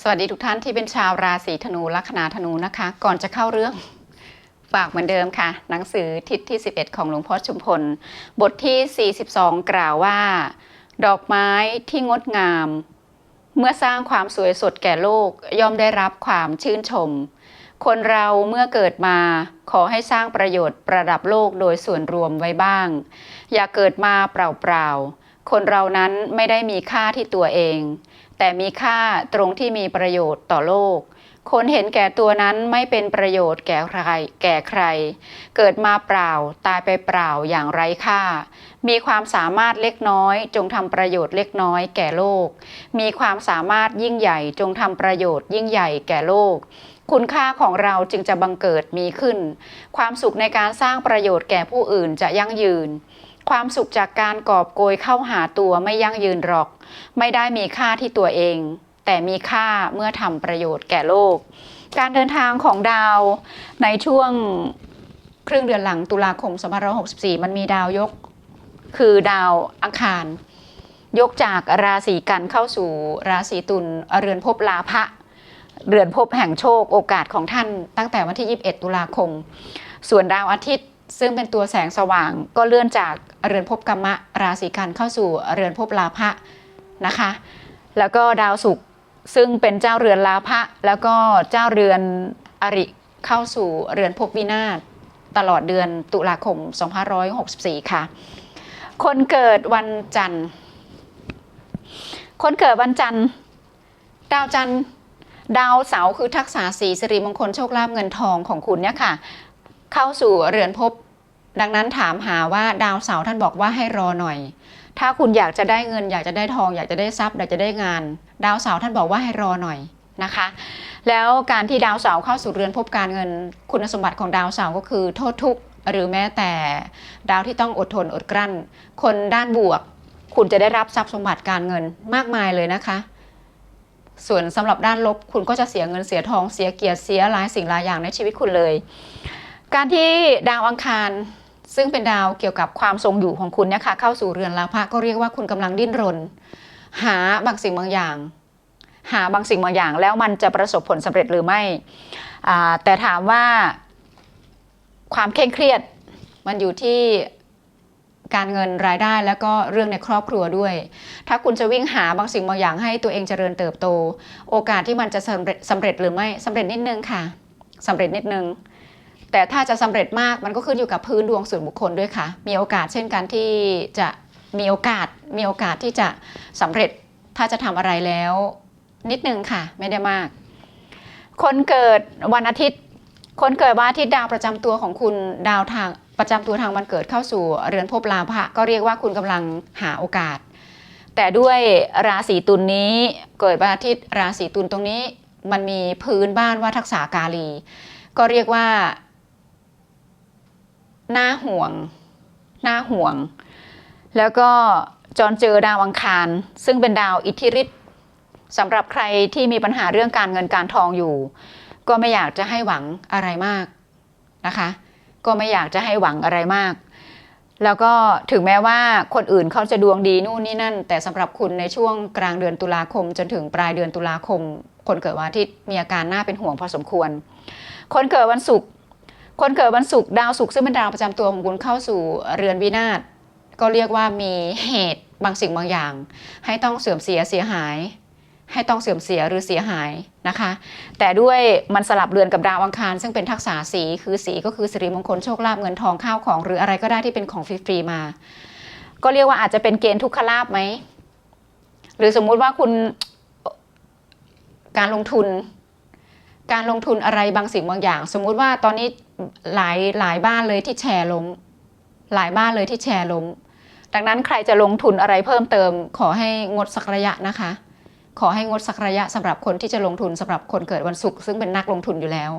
สวัสดีทุกท่านที่เป็นชาวราศีธนูลัคนาธนูนะคะ ก่อนจะเข้าเรื่องฝากเหมือนเดิมค่ะ หนังสือทิศที่ 11 ของหลวงพ่อชุมพล บทที่ 42 กล่าวว่า ดอกไม้ที่งดงาม เมื่อสร้างความสวยสดแก่โลกย่อมได้รับความชื่นชม คนเราเมื่อเกิดมาขอให้สร้างประโยชน์ประดับโลกโดยส่วนรวมไว้บ้าง อย่าเกิดมาเปล่าๆคนเรานั้นไม่ได้มีค่าที่ตัวเอง แต่มีค่าตรงที่มีประโยชน์ต่อโลก คนเห็นแก่ตัวนั้นไม่เป็นประโยชน์แก่ใคร แก่ใคร เกิดมาเปล่าตายไปเปล่าอย่างไร้ค่า มีความสามารถเล็กน้อย จงทำประโยชน์เล็กน้อยแก่โลก มีความสามารถยิ่งใหญ่จงทำประโยชน์ยิ่งใหญ่แก่โลกคุณค่าของเราจึงจะบังเกิดมีขึ้น ความสุขในการสร้างประโยชน์แก่ผู้อื่นจะยั่งยืน ความสุขจากการกอบโกยเข้าหาตัวไม่ยั่งยืนหรอก ไม่ได้มีค่าที่ตัวเอง แต่มีค่าเมื่อทำประโยชน์แก่โลก การเดินทางของดาวในช่วงครึ่งเดือนหลังตุลาคม2564 มันมีดาวยก คือดาวอังคาร ยกจากราศีกันเข้าสู่ราศีตุลเรือนภพลาภะเรือนภพแห่งโชคโอกาสของท่านตั้งแต่วันที่ 21 ตุลาคม ส่วนดาวอาทิตย์ ซึ่งเป็นตัวแสงสว่างก็เลื่อนจากเรือนภพกรรมะราศีกันเข้าสู่เรือนภพลาภะนะคะ แล้วก็ดาวศุกร์ซึ่งเป็นเจ้าเรือนลาภะแล้วก็เจ้าเรือนอริเข้าสู่เรือนภพวินาศตลอดเดือนตุลาคม 2564 ค่ะ คนเกิดวันจันทร์ คนเกิดวันจันทร์ ดาวจันทร์ ดาวเสาร์คือทักษะสีสิริมงคลโชคลาภเงินทองของคุณเนี่ยค่ะ เข้าสู่เรือนภพดังนั้นถามหาว่าดาวเสาร์ท่านบอกว่าให้รอหน่อย ถ้าคุณอยากจะได้เงิน อยากจะได้ทอง อยากจะได้ทรัพย์อยากจะได้งาน ดาวเสาร์ท่านบอกว่าให้รอหน่อยนะคะ แล้วการที่ดาวเสาร์เข้าสู่เรือนภพการเงิน คุณสมบัติของดาวเสาร์ก็คือ โทษทุกข์หรือแม้แต่ดาวที่ต้องอดทนอดกลั้น คนด้านบวก คุณจะได้รับทรัพย์สมบัติการเงินมากมายเลยนะคะ ส่วนสำหรับด้านลบคุณก็จะเสียเงินเสียทองเสียเกียรติเสียหลายสิ่งหลายอย่างในชีวิตคุณเลย การที่ดาวอังคารซึ่งเป็นดาวเกี่ยวกับความทรงอยู่ของคุณเนี่ยค่ะเข้าสู่เรือนลาภะก็เรียกว่าคุณกำลังดิ้นรน หาบางสิ่งบางอย่าง หาบางสิ่งบางอย่าง แล้วมันจะประสบผลสำเร็จหรือไม่ แต่ถามว่าความเคร่งเครียดมันอยู่ที่การเงินรายได้แล้วก็เรื่องในครอบครัวด้วย ถ้าคุณจะวิ่งหาบางสิ่งบางอย่างให้ตัวเองเจริญเติบโต โอกาสที่มันจะสำเร็จสำเร็จหรือไม่สำเร็จนิดนึงค่ะสำเร็จนิดนึง แต่ถ้าจะสำเร็จมากมันก็ขึ้นอยู่กับพื้นดวงส่วนบุคคลด้วยค่ะ มีโอกาสเช่นกันที่จะมีโอกาสมีโอกาสที่จะสำเร็จถ้าจะทำอะไรแล้ว นิดนึงค่ะ ไม่ได้มาก คนเกิดวันอาทิตย์ คนเกิดวันอาทิตย์ดาวประจำตัวของคุณดาวทางประจำตัวทางวันเกิดเข้าสู่เรือนภพลาภะก็เรียกว่าคุณกำลังหาโอกาส แต่ด้วยราศีตุลนนี้เกิดวันอาทิตย์ราศีตุลตรงนี้มันมีพื้นบ้านว่าทักษากาลี ก็เรียกว่า น่าห่วง น่าห่วง แล้วก็จรเจอดาวอังคาร ซึ่งเป็นดาวอิทธิฤทธิ์สำหรับใครที่มีปัญหาเรื่องการเงินการทองอยู่ ก็ไม่อยากจะให้หวังอะไรมากนะคะ ก็ไม่อยากจะให้หวังอะไรมาก แล้วก็ถึงแม้ว่าคนอื่นเขาจะดวงดีนู่นนี่นั่น แต่สำหรับคุณในช่วงกลางเดือนตุลาคม จนถึงปลายเดือนตุลาคม คนเกิดวันอาทิตย์มีอาการน่าเป็นห่วงพอสมควร คนเกิดวันศุกร์ คนเกิดวันศุกร์ดาวศุกร์ซึ่งเป็นดาวประจำตัวของคุณเข้าสู่เรือนวินาศก็เรียกว่ามีเหตุบางสิ่งบางอย่าง ให้ต้องเสื่อมเสียเสียหาย ให้ต้องเสื่อมเสียหรือเสียหายนะคะ แต่ด้วยมันสลับเรือนกับดาวอังคาร ซึ่งเป็นทักษะสีคือสีก็คือสิริมงคลโชคลาภเงินทองข้าวของ หรืออะไรก็ได้ที่เป็นของฟรีๆมา ก็เรียกว่าอาจจะเป็นเกณฑ์ทุกขลาภไหมหรือสมมุติว่าคุณการลงทุน การลงทุนอะไรบางสิ่งบางอย่าง สมมุติว่าตอนนี้ หลายหลายบ้านเลยที่แชร์ล้มหลายบ้านเลยที่แชร์ล้มดังนั้นใครจะลงทุนอะไรเพิ่มเติม ขอให้งดสักระยะนะคะ ขอให้งดสักระยะสำหรับคนที่จะลงทุนสำหรับคนเกิดวันศุกร์ซึ่งเป็นนักลงทุนอยู่แล้ว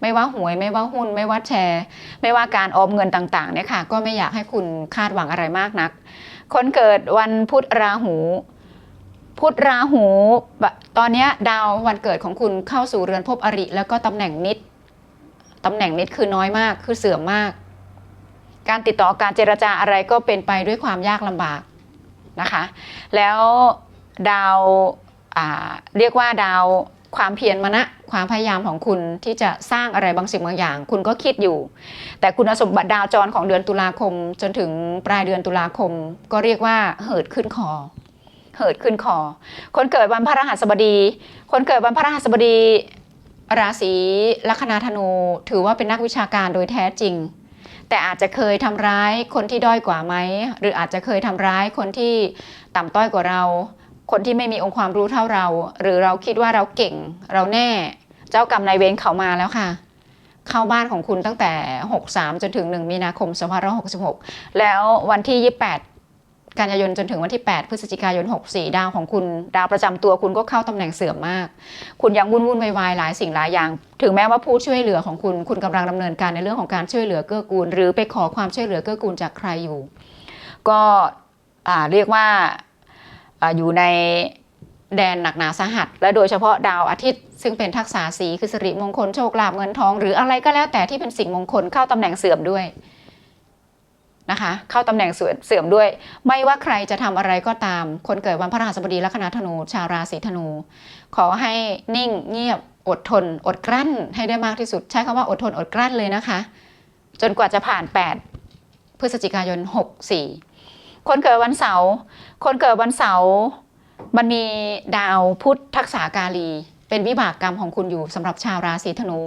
ไม่ว่าหวยไม่ว่าหุ้น ไม่ว่าแชร์ ไม่ว่าการออมเงินต่างๆเนี่ยค่ะก็ไม่อยากให้คุณคาดหวังอะไรมากนัก คนเกิดวันพุธราหูพุธราหู ตอนนี้ดาววันเกิดของคุณเข้าสู่เรือนภพอริ แล้วก็ตำแหน่งนิด ตำแหน่งนิดคือน้อยมากคือเสื่อมมาก การติดต่อการเจรจาอะไรก็เป็นไปด้วยความยากลำบากนะคะ แล้วดาวาเรียกว่าดาวความเพียรมานะความพยายามของคุณที่จะสร้างอะไรบางสิ่งบางอย่าง คุณก็คิดอยู่ แต่คุณสมบัติดาวจรของเดือนตุลาคม จนถึงปลายเดือนตุลาคม ก็เรียกว่าเหิดขึ้นคอ เหิดขึ้นคอ คนเกิดวันพระรหัสบดี คนเกิดวันพระรหัสบดี ราศีลัคนาธนูถือว่าเป็นนักวิชาการโดยแท้จริง แต่อาจจะเคยทำร้ายคนที่ด้อยกว่าไหมหรืออาจจะเคยทำร้ายคนที่ต่ำต้อยกว่าเรา คนที่ไม่มีองค์ความรู้เท่าเรา หรือเราคิดว่าเราเก่งเราแน่ เจ้ากรรมนายเวรเขามาแล้วค่ะ เข้าบ้านของคุณตั้งแต่ 63 จนถึง 1 มีนาคม2566 แล้ววันที่ 28 กันยายนจนถึงวันที่ 8 พฤศจิกายน 64 ดาวของคุณดาวประจำตัวคุณก็เข้าตำแหน่งเสื่อมมาก คุณยังวุ่นวุ่นวายๆหลายสิ่งหลายอย่าง ถึงแม้ว่าผู้ช่วยเหลือของคุณคุณกำลังดำเนินการในเรื่องของการช่วยเหลือเกื้อกูล หรือไปขอความช่วยเหลือเกื้อกูลจากใครอยู่ ก็อ่าเรียกว่าอาอยู่ในแดนหนักหนาสาหัส และโดยเฉพาะดาวอาทิตย์ ซึ่งเป็นทักษะสีคือสิริมงคลโชคลาภเงินทอง หรืออะไรก็แล้วแต่ที่เป็นสิ่งมงคลเข้าตำแหน่งเสื่อมด้วย นะคะ เข้าตำแหน่งเสื่อมด้วย ไม่ว่าใครจะทำอะไรก็ตาม คนเกิดวันพฤหัสบดีลัคนาธนู ชาวราศีธนู ขอให้นิ่งเงียบอดทน อดกลั้นให้ได้มากที่สุด ใช้คำว่าอดทนอดกลั้นเลยนะคะ จนกว่าจะผ่าน 8 พฤศจิกายน 64 คนเกิดวันเสาร์คนเกิดวันเสาร์มันมีดาวพุธทักษากาลี เป็นวิบากกรรมของคุณอยู่สำหรับชาวราศีธนู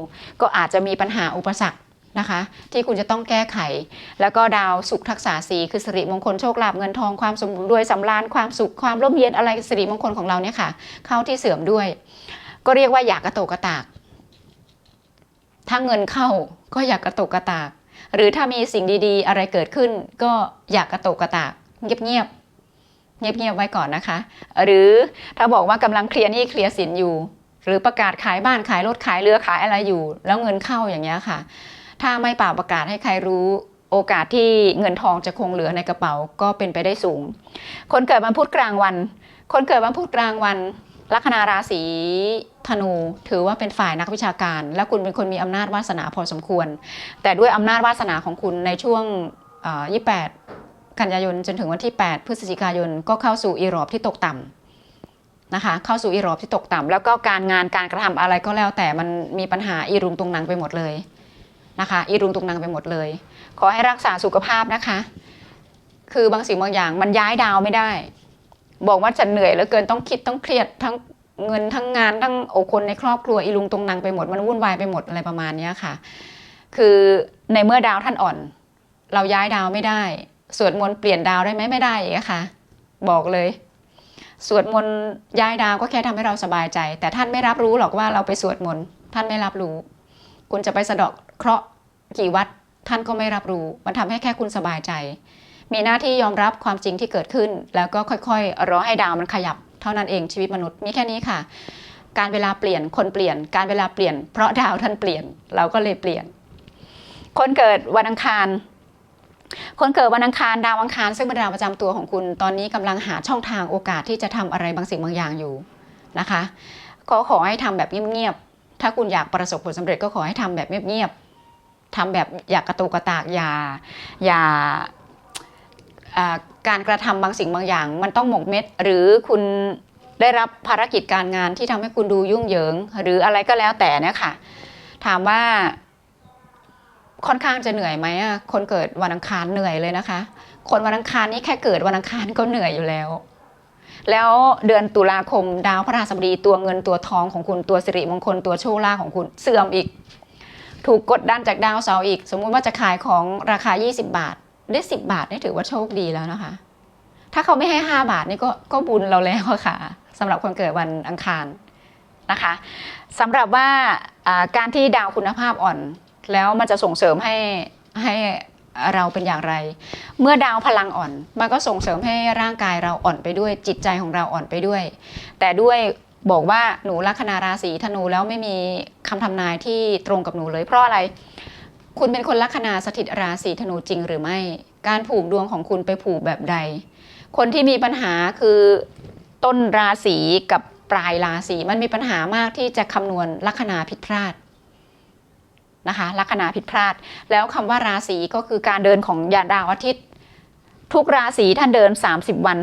ก็อาจจะมีปัญหาอุปสรรค นะคะ ที่คุณจะต้องแก้ไข แล้วก็ดาวสุขทักษะสีคือสิริมงคลโชคลาภเงินทองความสมบูรณ์ด้วยสำราญความสุขความร่มเย็นอะไรสิริมงคลของเราเนี่ยค่ะ เข้าที่เสื่อมด้วย ก็เรียกว่าอยากกระโตกกระตาก ถ้าเงินเข้าก็อยากกระโตกกระตาก หรือถ้ามีสิ่งดีๆ อะไรเกิดขึ้น ก็อยากกระโตกกระตาก เงียบๆเงียบๆไว้ก่อนนะคะ หรือถ้าบอกว่ากำลังเคลียร์หนี้เคลียร์สินอยู่หรือประกาศขายบ้านขายรถขายเรือขายอะไรอยู่ แล้วเงินเข้าอย่างเงี้ยค่ะ ถ้าไม่เป่าประกาศให้ใครรู้โอกาสที่เงินทองจะคงเหลือในกระเป๋าก็เป็นไปได้สูง คนเกิดวันพุธกลางวัน คนเกิดวันพุธกลางวัน ลัคนาราศีธนู ถือว่าเป็นฝ่ายนักวิชาการ และคุณเป็นคนมีอำนาจวาสนาพอสมควร แต่ด้วยอำนาจวาสนาของคุณในช่วงเอ่อ28 กันยายนจนถึงวันที่ 8 พฤศจิกายนก็เข้าสู่อีรอบที่ตกต่ำนะคะเข้าสู่อีรอบที่ตกต่ำแล้วก็การงานการกระทำอะไรก็แล้วแต่มันมีปัญหาอีรุงตรงนังไปหมดเลย นะคะอีรุงตรงนังไปหมดเลย ขอให้รักษาสุขภาพนะคะ คือบางสิ่งบางอย่างมันย้ายดาวไม่ได้ บอกว่าจะเหนื่อยเหลือเกินต้องคิดต้องเครียดทั้งเงินทั้งงานทั้งโอคนในครอบครัวอีลุงตรงนังไปหมดมันวุ่นวายไปหมดอะไรประมาณนี้ค่ะ คือในเมื่อดาวท่านอ่อน เราย้ายดาวไม่ได้ สวดมนต์เปลี่ยนดาวได้ไหมไม่ได้อีกค่ะ บอกเลยสวดมนต์ย้ายดาวก็แค่ทำให้เราสบายใจ แต่ท่านไม่รับรู้หรอกว่าเราไปสวดมนต์ท่านไม่รับรู้ คุณจะไปสะดาะเคราะห์กี่วัดท่านก็ไม่รับรู้ มันทำให้แค่คุณสบายใจ มีหน้าที่ยอมรับความจริงที่เกิดขึ้น แล้วก็ค่อยๆรอให้ดาวมันขยับ เท่านั้นเองชีวิตมนุษย์มีแค่นี้ค่ะ การเวลาเปลี่ยนคนเปลี่ยน การเวลาเปลี่ยน เพราะดาวท่านเปลี่ยน เราก็เลยเปลี่ยน คนเกิดวันอังคาร คนเกิดวันอังคารดาวอังคาร ซึ่งเป็นดาวประจำตัวของคุณ ตอนนี้กำลังหาช่องทางโอกาสที่จะทำอะไรบางสิ่งบางอย่างอยู่นะคะก็ขอให้ทำแบบเงียบๆ ถ้าคุณอยากประสบผลสำเร็จก็ขอให้ทำแบบเงียบๆทำแบบอยากกระตุกกระตากอย่าอย่าการกระทำบางสิ่งบางอย่าง มันต้องหมกเม็ด หรือคุณได้รับภารกิจการงานที่ทำให้คุณดูยุ่งเหยิง หรืออะไรก็แล้วแต่นี่ยค่ะถามว่าค่อนข้างจะเหนื่อยไหมอะคนเกิดวันอังคารเหนื่อยเลยนะคะ คนวันอังคารนี่แค่เกิดวันอังคารก็เหนื่อยอยู่แล้ว แล้วเดือนตุลาคมดาวพระราชบดีตัวเงินตัวทองของคุณตัวสิริมงคลตัวโชคลาภของคุณเสื่อมอีก ถูกกดดันจากดาวเสาร์อีก สมมุติว่าจะขายของราคา 20 บาท ได้ 10 บาทนี่ถือว่าโชคดีแล้วนะคะ ถ้าเขาไม่ให้ 5 บาทนี่ก็ก็บุญเราแล้วค่ะสำหรับคนเกิดวันอังคารนะคะสำหรับว่าอ่าการที่ดาวคุณภาพอ่อน แล้วมันจะส่งเสริมให้ให้ เราเป็นอย่างไร เมื่อดาวพลังอ่อน มันก็ส่งเสริมให้ร่างกายเราอ่อนไปด้วย จิตใจของเราอ่อนไปด้วย แต่ด้วยบอกว่าหนูลัคนาราศีธนูแล้วไม่มีคำทำนายที่ตรงกับหนูเลยเพราะอะไร คุณเป็นคนลัคนาสถิตราศีธนูจริงหรือไม่ การผูกดวงของคุณไปผูกแบบใด คนที่มีปัญหาคือต้นราศีกับปลายราศีมันมีปัญหามากที่จะคำนวณลัคนาผิดพลาด นะคะลัคนาผิดพลาด แล้วคำว่าราศีก็คือการเดินของยาดาวอาทิตย์ ทุกราศีท่านเดิน 30 วัน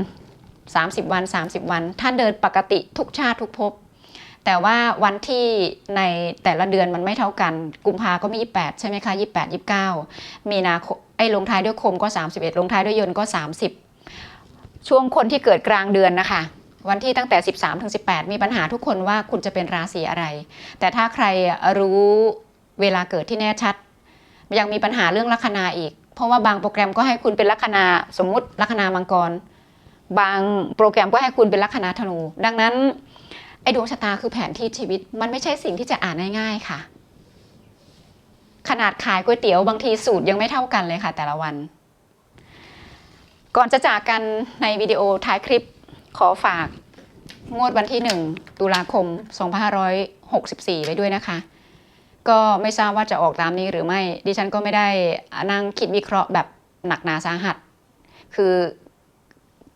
30 วัน 30 วัน ท่านเดินปกติทุกชาติทุกภพแต่ว่าวันที่ในแต่ละเดือนมันไม่เท่ากัน กุมภาก็มี 28 ใช่ไหมคะ 28 29 มีนาคมไอ้ลงท้ายด้วยคมก็ 31 ลงท้ายด้วยยนต์ก็ 30 ช่วงคนที่เกิดกลางเดือนนะคะ วันที่ตั้งแต่ 13ถึง18 มีปัญหาทุกคนว่าคุณจะเป็นราศีอะไร แต่ถ้าใครรู้ เวลาเกิดที่แน่ชัด ยังมีปัญหาเรื่องลัคนาอีก เพราะว่าบางโปรแกรมก็ให้คุณเป็นลัคนาสมมุติลัคนามังกร บางโปรแกรมก็ให้คุณเป็นลัคนาธนู ดังนั้นไอ้ดวงชะตาคือแผนที่ชีวิต มันไม่ใช่สิ่งที่จะอ่านง่ายๆค่ะ ขนาดขายก๋วยเตี๋ยวบางทีสูตรยังไม่เท่ากันเลยค่ะ แต่ละวัน ก่อนจะจากกันในวิดีโอท้ายคลิปขอฝากงวดวันที่ 1 ตุลาคม 2564 ไว้ด้วยนะคะ ก็ไม่ทราบว่าจะออกตามนี้หรือไม่ ดิฉันก็ไม่ได้นั่งคิดวิเคราะห์แบบหนักหนาสาหัส คือ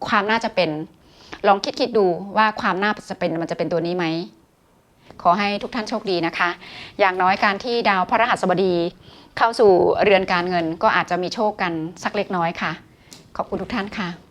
ความน่าจะเป็น ลองคิดคิดดูว่าความน่าจะเป็นมันจะเป็นตัวนี้ไหม ขอให้ทุกท่านโชคดีนะคะ อย่างน้อยการที่ดาวพระรหัสบดี เข้าสู่เรือนการเงินก็อาจจะมีโชคกันสักเล็กน้อยค่ะ ขอบคุณทุกท่านค่ะ